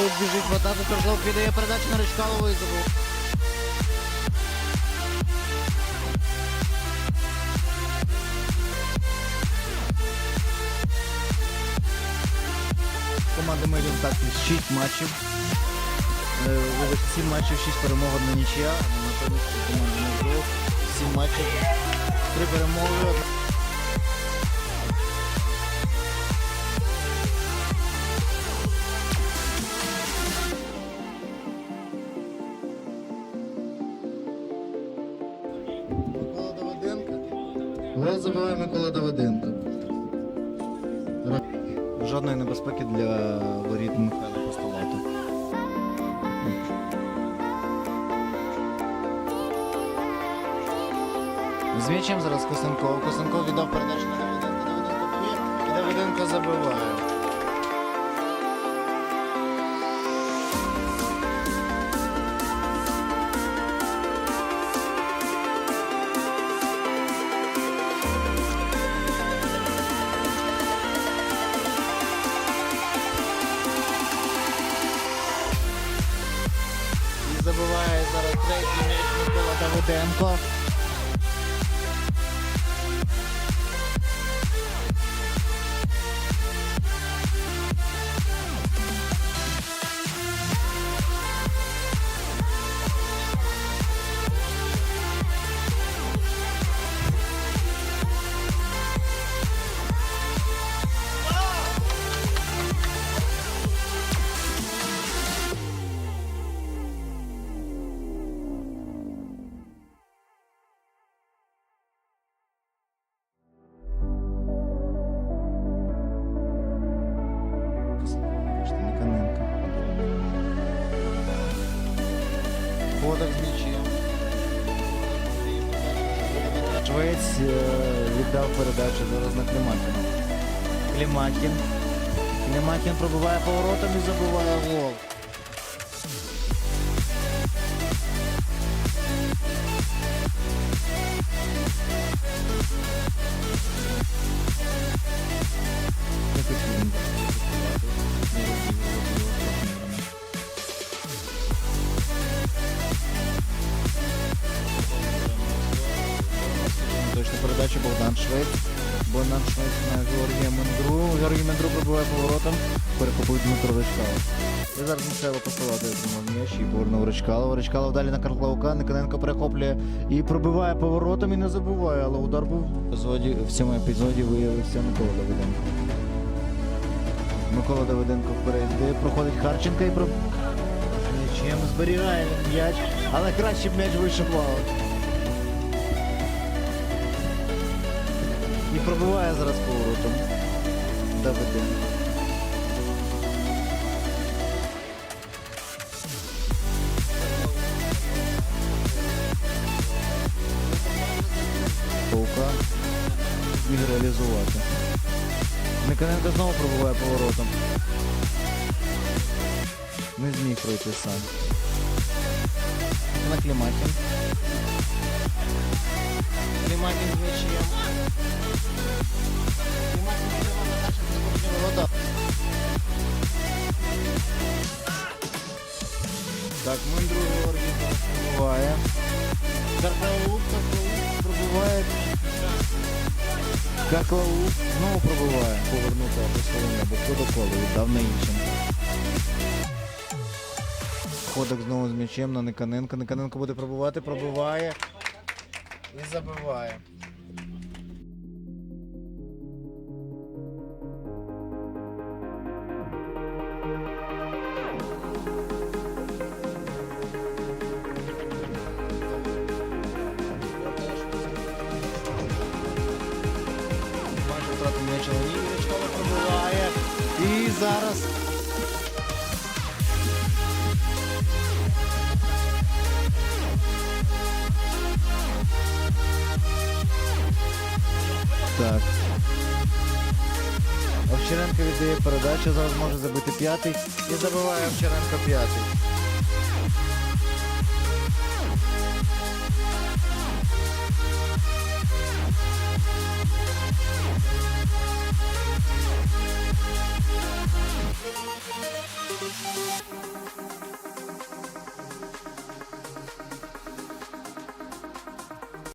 Карлаук біжить в атаку, Карлаук віддає передачу на Ричкалову і. Команда має результат 6 матчів. Е, 7 матчів, 6 перемог, одна нічия. Натомість у команди 7 матчів, 3 перемоги, Гол забиває Микола Давиденко. Жодної небезпеки для воріт Михайла Постолату. Звідчим зараз Косенков. Косенков віддав передачу на Давиденко. Давиденко і Давиденко забиває. Забиває зараз третій м'яч Микола Давиденко. З м'ячем. Швець е, віддав передачу зараз на Клімакіна. Клімакін. Клімакін пробиває поворотом і забиває гол. Богдан Швець. Богдан Швець на Георгія Мендру. Георгій Мендру пробиває поворотом. Перехопив Дмитро Ричкалов. І зараз Михайло Посилати отримав м'яч і повернув Ричкалова. Ричкалов далі на Карплаука. Никоненко перехоплює і пробиває поворотом і не забуває, але удар був. В цьому епізоді виявився Микола Давиденко. Микола Давиденко вперед проходить Харченка і про... М'ячем зберігає м'яч, але краще б м'яч вийшов І пробиває зараз поворотом. Давиденко. Паука зміг реалізувати. Никоненко знову пробиває поворотом. Не зміг пройти сам. На Клімакін. Клімакін з м'ячем. Клімакін віддавав передачу на. Так, Мундру Георгій зараз пробиває. Карпаук, Карпаук пробиває. Карпаук знову пробиває. Повернути апостолення, бо Ходоколу віддав на іншим. Ходок знову з м'ячем на Никоненко. Никоненко буде пробивати, пробиває і забиває. Зараз Так. Овчаренко віддає передачу, зараз може забити п'ятий. І забиває Овчаренко п'ятий.